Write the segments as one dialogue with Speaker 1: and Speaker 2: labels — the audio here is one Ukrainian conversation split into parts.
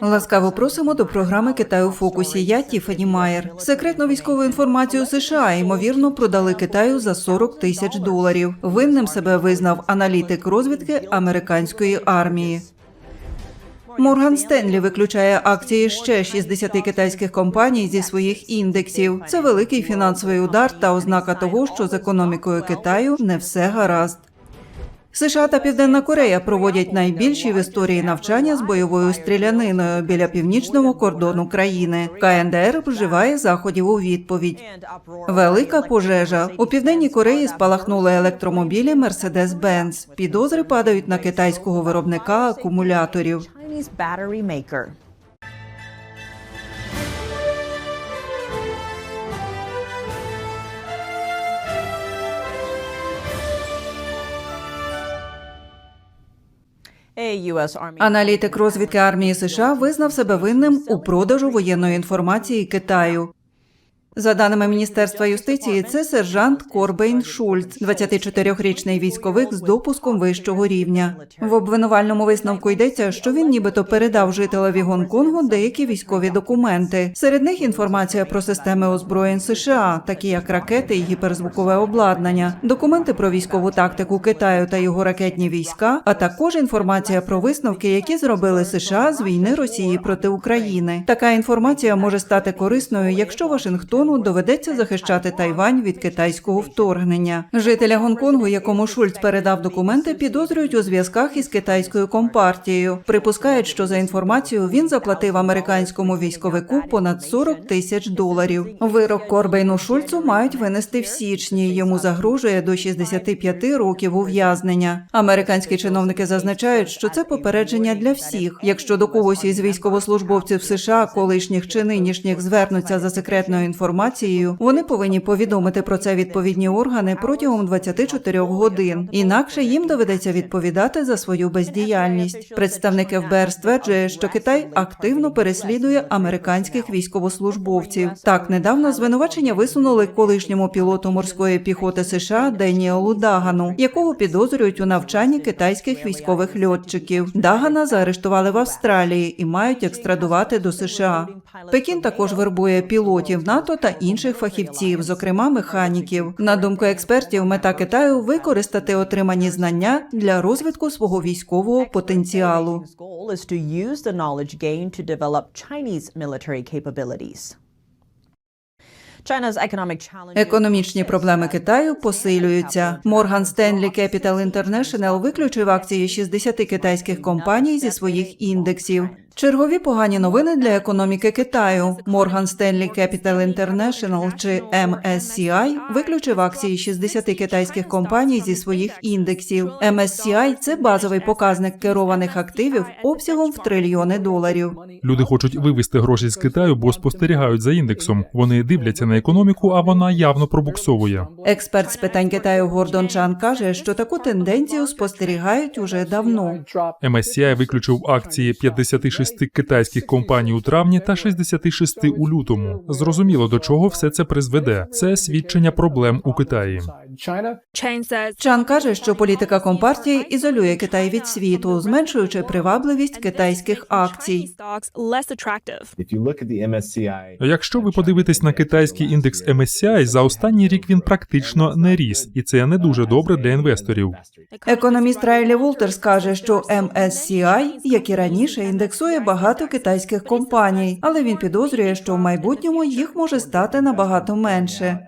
Speaker 1: Ласкаво просимо до програми Китай у фокусі. Я Тіфані Майер. Секретну військову інформацію США ймовірно продали Китаю за 40 тисяч доларів. Винним себе визнав аналітик розвідки американської армії. Морган Стенлі виключає акції ще 60 китайських компаній зі своїх індексів. Це великий фінансовий удар та ознака того, що з економікою Китаю не все гаразд. США та Південна Корея проводять найбільші в історії навчання з бойовою стріляниною біля північного кордону країни. КНДР вживає заходів у відповідь. Велика пожежа у південній Кореї спалахнули електромобілі Mercedes-Benz. Підозри падають на китайського виробника акумуляторів. Аналітик розвідки армії США визнав себе винним у продажу воєнної інформації Китаю. За даними Міністерства юстиції, це сержант Корбейн Шульц, 24-річний військовик з допуском вищого рівня. В обвинувальному висновку йдеться, що він нібито передав жителеві Гонконгу деякі військові документи. Серед них інформація про системи озброєнь США, такі як ракети і гіперзвукове обладнання, документи про військову тактику Китаю та його ракетні війська, а також інформація про висновки, які зробили США з війни Росії проти України. Така інформація може стати корисною, якщо Вашингтону доведеться захищати Тайвань від китайського вторгнення. Жителя Гонконгу, якому Шульц передав документи, підозрюють у зв'язках із китайською компартією. Припускають, що за інформацію він заплатив американському військовику понад 40 тисяч доларів. Вирок Корбейну Шульцу мають винести в січні. Йому загрожує до 65 років ув'язнення. Американські чиновники зазначають, що це попередження для всіх. Якщо до когось із військовослужбовців США, колишніх чи нинішніх, звернуться за секретною інформацією, вони повинні повідомити про це відповідні органи протягом 24 годин. Інакше їм доведеться відповідати за свою бездіяльність. Представник ФБР стверджує, що Китай активно переслідує американських військовослужбовців. Так недавно звинувачення висунули колишньому пілоту морської піхоти США Деніелу Дагану, якого підозрюють у навчанні китайських військових льотчиків. Дагана заарештували в Австралії і мають екстрадувати до США. Пекін також вербує пілотів НАТО та інших фахівців, зокрема механіків. На думку експертів, мета Китаю використати отримані знання для розвитку свого військового потенціалу. Економічні проблеми Китаю посилюються. Морган Стенлі Capital International виключив акції 60 китайських компаній зі своїх індексів. Чергові погані новини для економіки Китаю. Морган Стенлі Capital International чи MSCI виключив акції 60 китайських компаній зі своїх індексів. MSCI – це базовий показник керованих активів обсягом в трильйони доларів.
Speaker 2: Люди хочуть вивести гроші з Китаю, бо спостерігають за індексом. Вони дивляться на економіку, а вона явно пробуксовує.
Speaker 1: Експерт з питань Китаю Гордон Чан каже, що таку тенденцію спостерігають уже давно.
Speaker 2: MSCI виключив акції 56 китайських компаній у травні та 66 у лютому. Зрозуміло, до чого все це призведе. Це свідчення проблем у Китаї.
Speaker 1: Чан каже, що політика компартії ізолює Китай від світу, зменшуючи привабливість китайських акцій.
Speaker 2: Якщо ви подивитесь на китайський індекс MSCI, за останній рік він практично не ріс, і це не дуже добре для інвесторів.
Speaker 1: Економіст Райлі Волтерс каже, що MSCI, як і раніше, індексує багато китайських компаній, але він підозрює, що в майбутньому їх може стати набагато менше.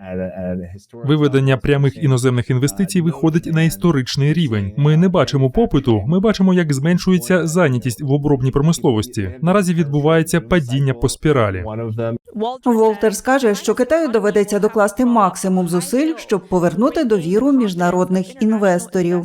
Speaker 2: Виведення прямих іноземних інвестицій виходить на історичний рівень. Ми не бачимо попиту, ми бачимо, як зменшується зайнятість в обробній промисловості. Наразі відбувається падіння по спіралі.
Speaker 3: one of them
Speaker 1: Волтерс каже, що Китаю доведеться докласти максимум зусиль, щоб повернути довіру міжнародних інвесторів.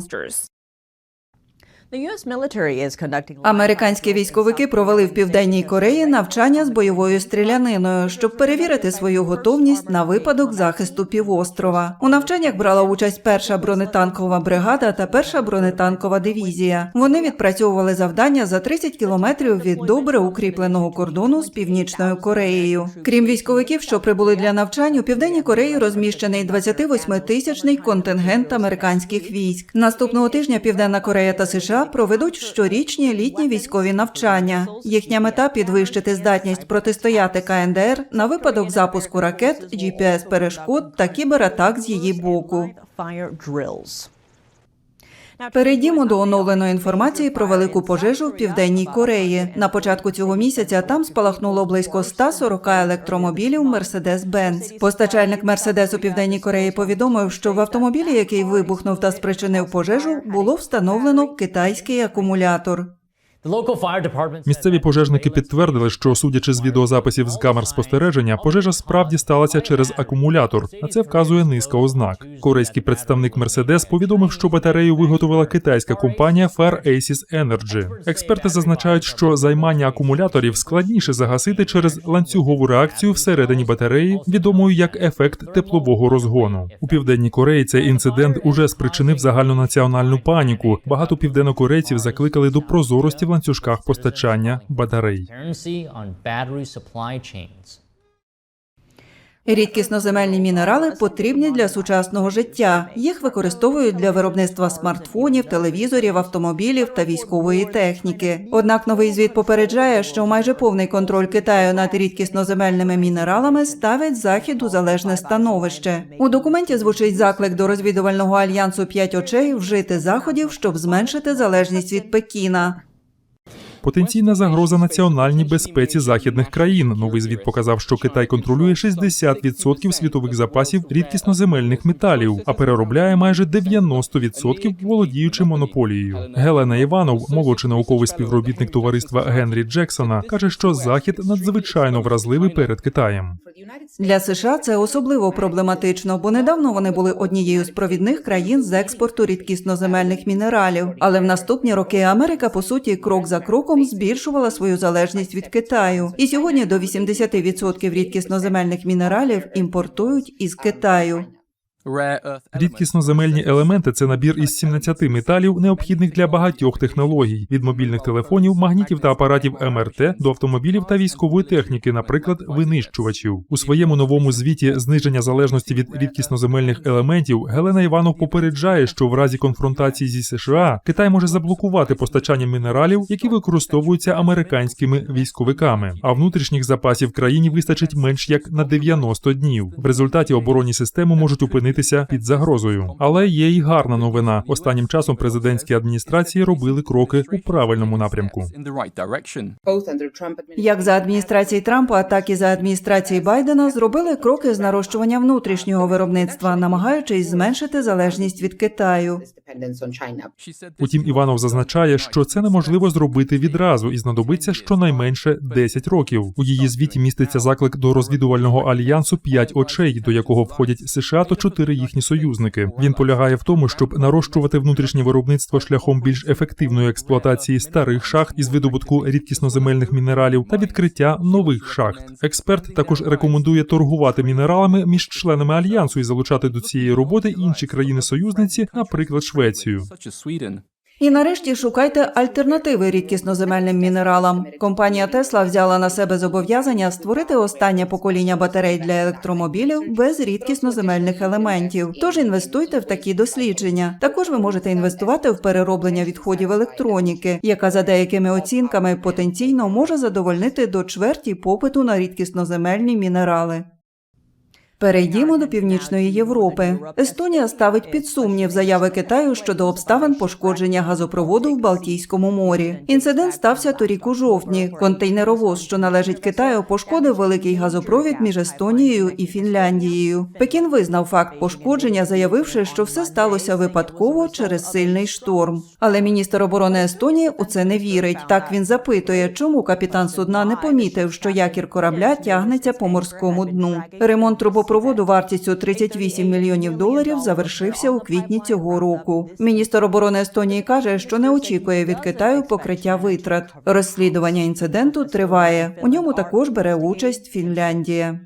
Speaker 1: Американські військовики провели в південній Кореї навчання з бойовою стріляниною, щоб перевірити свою готовність на випадок захисту півострова. У навчаннях брала участь перша бронетанкова бригада та перша бронетанкова дивізія. Вони відпрацьовували завдання за 30 кілометрів від добре укріпленого кордону з північною Кореєю. Крім військовиків, що прибули для навчань, у південній Кореї розміщений 28-тисячний контингент американських військ. Наступного тижня Південна Корея та США Проведуть щорічні літні військові навчання. Їхня мета підвищити здатність протистояти КНДР на випадок запуску ракет, gps перешкод та кібератак з її боку. Перейдімо до оновленої інформації про велику пожежу в південній Кореї. На початку цього місяця там спалахнуло близько 140 електромобілів Mercedes-Benz. Постачальник Mercedes у південній Кореї повідомив, що в автомобілі, який вибухнув та спричинив пожежу, було встановлено китайський акумулятор.
Speaker 2: Місцеві пожежники підтвердили, що судячи з відеозаписів з камер спостереження, пожежа справді сталася через акумулятор. На це вказує низка ознак. Корейський представник Mercedes повідомив, що батарею виготовила китайська компанія Fair Aces Energy. Експерти зазначають, що займання акумуляторів складніше загасити через ланцюгову реакцію всередині батареї, відомою як ефект теплового розгону. У південній Кореї цей інцидент уже спричинив загальнонаціональну паніку. Багато південнокорейців закликали до прозорості в ланцюжках постачання батарей.
Speaker 1: Рідкісноземельні мінерали потрібні для сучасного життя. Їх використовують для виробництва смартфонів, телевізорів, автомобілів та військової техніки. Однак новий звіт попереджає, що майже повний контроль Китаю над рідкісноземельними мінералами ставить захід у залежне становище. У документі звучить заклик до розвідувального альянсу п'ять очей вжити заходів, щоб зменшити залежність від Пекіна.
Speaker 2: Потенційна загроза національній безпеці західних країн. Новий звіт показав, що Китай контролює 60% світових запасів рідкісноземельних металів, а переробляє майже 90% володіючи монополією. Гелена Іванов, молодший науковий співробітник товариства Генрі Джексона, каже, що захід надзвичайно вразливий перед Китаєм.
Speaker 1: Для США це особливо проблематично, бо недавно вони були однією з провідних країн з експорту рідкісноземельних мінералів. Але в наступні роки Америка, по суті, крок за кроком збільшувала свою залежність від Китаю. І сьогодні до 80% рідкісноземельних мінералів імпортують із Китаю.
Speaker 2: Рідкісноземельні елементи це набір із 17 металів, необхідних для багатьох технологій від мобільних телефонів, магнітів та апаратів МРТ до автомобілів та військової техніки, наприклад, винищувачів. У своєму новому звіті зниження залежності від рідкісноземельних елементів Гелена Іванов попереджає, що в разі конфронтації зі США Китай може заблокувати постачання мінералів, які використовуються американськими військовиками. А внутрішніх запасів країні вистачить менш як на 90 днів. В результаті оборонні системи можуть опинитися під загрозою. Але є й гарна новина. Останнім часом президентські адміністрації робили кроки у правильному напрямку.
Speaker 1: Як за адміністрації Трампа, так і за адміністрації Байдена зробили кроки з нарощування внутрішнього виробництва, намагаючись зменшити залежність від Китаю.
Speaker 2: Утім, Іванов зазначає, що це неможливо зробити відразу і знадобиться щонайменше 10 років. У її звіті міститься заклик до розвідувального альянсу «П'ять очей, до якого входять США та чотири їхні союзники. Він полягає в тому, щоб нарощувати внутрішнє виробництво шляхом більш ефективної експлуатації старих шахт із видобутку рідкісноземельних мінералів та відкриття нових шахт. Експерт також рекомендує торгувати мінералами між членами альянсу і залучати до цієї роботи інші країни-союзниці, наприклад, Швецію.
Speaker 1: І нарешті шукайте альтернативи рідкісноземельним мінералам. Компанія Тесла взяла на себе зобов'язання створити останнє покоління батарей для електромобілів без рідкісноземельних елементів. Тож інвестуйте в такі дослідження. Також ви можете інвестувати в перероблення відходів електроніки, яка за деякими оцінками потенційно може задовольнити до чверті попиту на рідкісноземельні мінерали. Перейдімо до північної Європи. Естонія ставить під сумнів заяви Китаю щодо обставин пошкодження газопроводу в Балтійському морі. Інцидент стався торік у жовтні. Контейнеровоз, що належить Китаю, пошкодив великий газопровід між Естонією і Фінляндією. Пекін визнав факт пошкодження, заявивши, що все сталося випадково через сильний шторм. Але міністр оборони Естонії у це не вірить. Так він запитує, чому капітан судна не помітив, що якір корабля тягнеться по морському дну. Ремонт трубопроводу вартістю 38 мільйонів доларів завершився у квітні цього року. Міністр оборони Естонії каже, що не очікує від Китаю покриття витрат. Розслідування інциденту триває. У ньому також бере участь Фінляндія.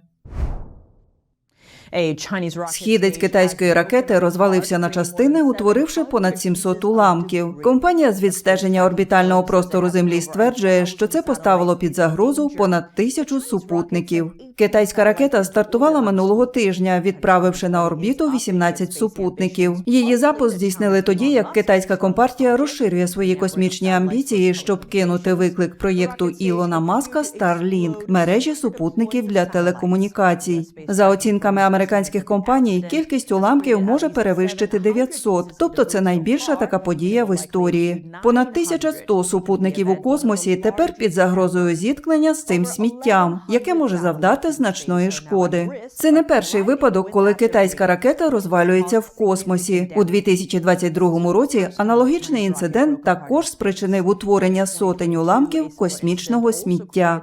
Speaker 4: Chinese
Speaker 1: Східець китайської ракети розвалився на частини, утворивши понад 700 уламків. Компанія з відстеження орбітального простору Землі стверджує, що це поставило під загрозу понад тисячу супутників. Китайська ракета стартувала минулого тижня, відправивши на орбіту 18 супутників. Її запуск здійснили тоді, як китайська компартія розширює свої космічні амбіції, щоб кинути виклик проєкту Ілона Маска Starlink – мережі супутників для телекомунікацій. За оцінками американських компаній, кількість уламків може перевищити 900, тобто це найбільша така подія в історії. Понад 1100 супутників у космосі тепер під загрозою зіткнення з цим сміттям, яке може завдати значної шкоди. Це не перший випадок, коли китайська ракета розвалюється в космосі. У 2022 році аналогічний інцидент також спричинив утворення сотень уламків космічного сміття.